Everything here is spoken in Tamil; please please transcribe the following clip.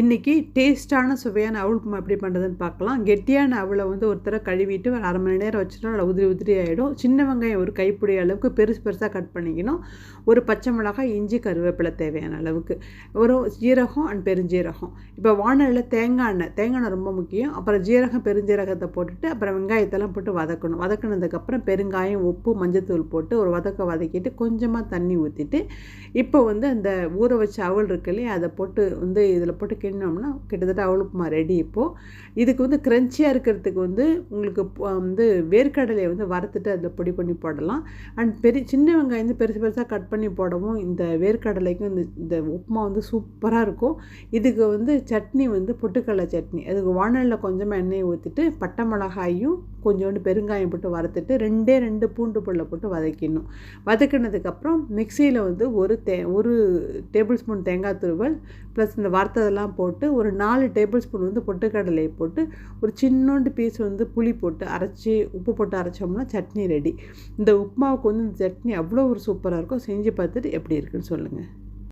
இன்றைக்கி டேஸ்ட்டான சுவையான அவள் எப்படி பண்ணுறதுன்னு பார்க்கலாம். கெட்டியான அவளை வந்து ஒருத்தரை கழுவிட்டு ஒரு அரை மணி நேரம் வச்சுட்டா அதில் உதிரி உதிரி ஆகிடும் சின்ன வெங்காயம் ஒரு கைப்பிடி அளவுக்கு பெருசு பெருசாக கட் பண்ணிக்கணும். ஒரு பச்சை மிளகாய் இஞ்சி கருவேப்பிலை தேவையான அளவுக்கு. ஒரு ஜீரகம் அண்ட் பெருஞ்சீரகம். இப்போ வானலில் தேங்காய் எண்ணெய் தேங்காய் எண்ணெய் ரொம்ப முக்கியம். அப்புறம் ஜீரகம் பெருஞ்சீரகத்தை போட்டுட்டு அப்புறம் வெங்காயத்தெல்லாம் போட்டு வதக்கணும். வதக்கினதுக்கப்புறம் பெருங்காயம் உப்பு மஞ்சத்தூள் போட்டு ஒரு வதக்க வதக்கிட்டு கொஞ்சமாக தண்ணி ஊற்றிட்டு இப்போ வந்து அந்த ஊற வச்ச அவள் இருக்கு இல்லையா அதை போட்டு வந்து இதில் போட்டு கிண்ணோம்னா கிட்டத்தட்ட அவல் உப்புமா ரெடி இப்போது இதுக்கு வந்து க்ரன்ச்சியாக இருக்கிறதுக்கு வந்து உங்களுக்கு வந்து வேர்க்கடலையை வந்து வறுத்துட்டு அதில் பொடி பண்ணி போடலாம். அண்ட் பெரிய சின்ன வெங்காயம் வந்து பெருசு பெருசாக கட் பண்ணி போடவும் இந்த வேர்க்கடலைக்கும் இந்த இந்த உப்புமா வந்து சூப்பராக இருக்கும். இதுக்கு வந்து சட்னி வந்து பொட்டுக்கடலை சட்னி. அதுக்கு வானலில் கொஞ்சமாக எண்ணெயை ஊற்றிட்டு பட்டை மிளகாயும் கொஞ்சோண்டு பெருங்காயம் போட்டு வறுத்துட்டு ரெண்டே ரெண்டு பூண்டு பல்லை போட்டு வதக்கிடணும். வதக்கினதுக்கப்புறம் மிக்சியில் வந்து ஒரு தே ஒரு டேபிள் ஸ்பூன் தேங்காய் துருவல் ப்ளஸ் இந்த வறுத்ததெல்லாம் போட்டு ஒரு நாலு டேபிள் ஸ்பூன் வந்து பொட்டுக்கடலை போட்டு ஒரு சின்னோண்டு பீஸ் வந்து புளி போட்டு அரைச்சி உப்பு போட்டு அரைச்சோம்னா சட்னி ரெடி இந்த உப்புமாவுக்கு வந்து இந்த சட்னி அவ்வளோ ஒரு சூப்பராக இருக்கும் செஞ்சு பார்த்துட்டு எப்படி இருக்குன்னு சொல்லுங்கள்